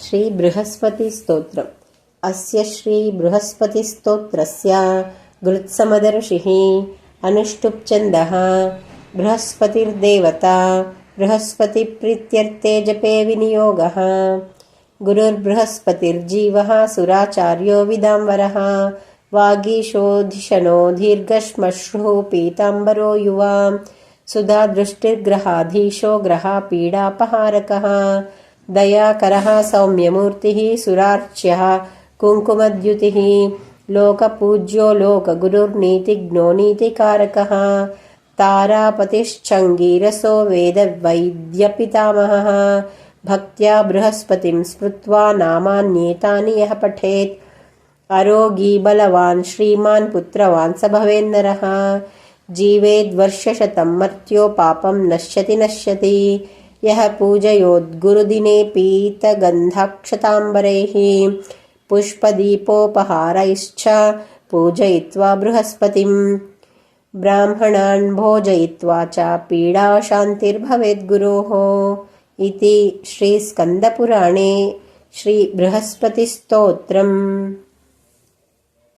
శ్రీ బృహస్పతి స్తోత్రం అస్య శ్రీ బృహస్పతి స్తోత్రస్య గృత్సమదర్షిः అనుష్టుప్ ఛందః బృహస్పతిర్దేవత బృహస్పతి ప్రీత్యర్థే జపే వినియోగ గురుర్బృహస్పతిర్జీవ సురాచార్యో విదాంబర వాగీశోధిషణో దీర్ఘశ్మశ్రు పీతాంబరో యువా సుధా దృష్టిర్గ్రహాధీశో గ్రహపీడాపహారక दयाकरः सौम्यमूर्तिः सुरार्च्यः कुङ्कुमद्युतिः लोकपूज्यो लोकगुरुर्नीतिज्ञो नीतिकारकः तारापतिश्चङ्गीरसो वेदवैद्यपितामहः भक्त्या बृहस्पतिं स्मृत्वा नामान्येतानि यः पठेत् अरोगी बलवान् श्रीमान् पुत्रवान् स भवेन्नरः जीवेद्वर्षशतं मर्त्यो पापं नश्यति नश्यति यः पूजयोद्गुरुदिने पीतगन्धाक्षताम्बरैः पुष्पदीपोपहारैश्च पूजयित्वा बृहस्पतिं ब्राह्मणान् भोजयित्वा च पीडाशान्तिर्भवेद्गुरोः इति श्रीस्कन्दपुराणे श्रीबृहस्पतिस्तोत्रम्